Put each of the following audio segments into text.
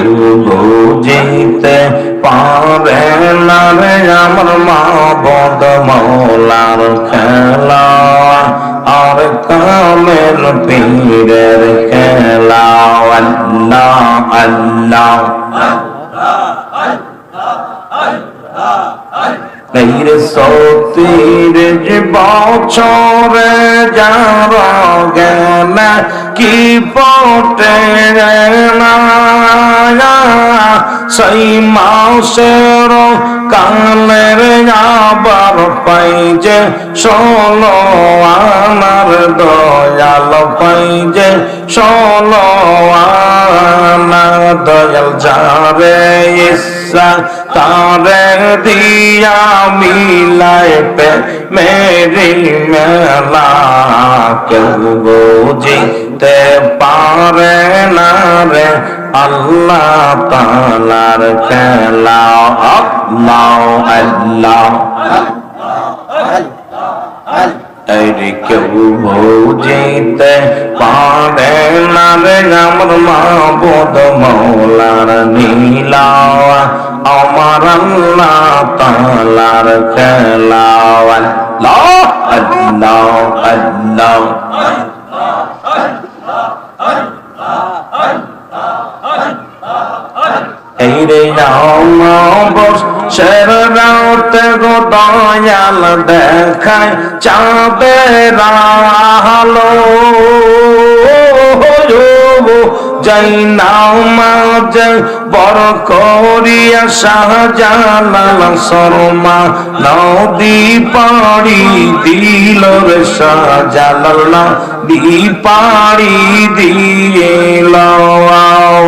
কেউ বুঝিতে পারে না রে আমার মা বদ মৌলার খেলা আর কামের পীরের খেলা আল্লাহ আল্লাহ এই সতীর যে বছরে যার জ্ঞান কি পটে না সেই মাসের কালের আবার পাই যে ষোলো আনার দয়াল পাই যে ষোলো আনা দয়াল যারে ইচ্ছা তারে দিয়া মিলায় পে মেরি মেলা, কেউ বুঝিতে পারে আল্লাহ তালার খেলা আল্লাহ আল্লাহ আরে কেউ বুঝিতে পারে না রে আমার মা বোধ মৌলার নীলা আমার আল্লাহ তালার খেলা আল্লাহ আল্লাহ আল্লাহ। গো দয়াল দেখায় চাঁদের আলো যাই নাও মাঝে বড় করিয়া শাহজালাল শর্মা। নদী পাড়ি দিল রে শাহজালাল, নদী পাড়ি দিল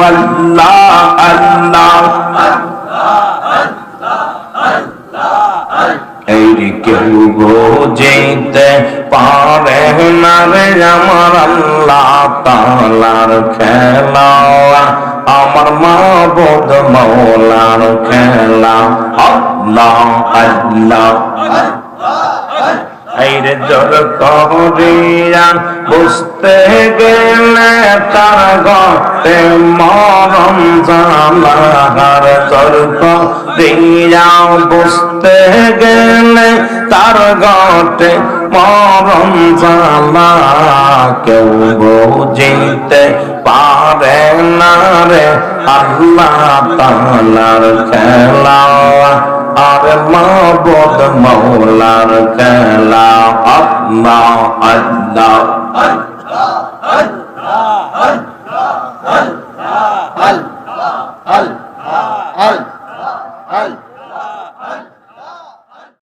আল্লাহ আল্লাহ। কেউ বুঝিতে পারে না রে আমার আল্লাহ তালার খেলা আমার মা বোধ মৌলার খেলা আল্লাহ আল্লাহ। আইরে জল করিয়া বুঝতে গেলে তার গতে মরম জালার জল করিয়া বুঝতে গেলে তার গতে মরম জালা কেউ বুঝিতে পারে না রে, আল্লাহ তালার খেলা। মাবদ মাওলার খেলা আল্লাহ আল্লাহ আল্লাহ আল্লাহ আল্লাহ আল্লাহ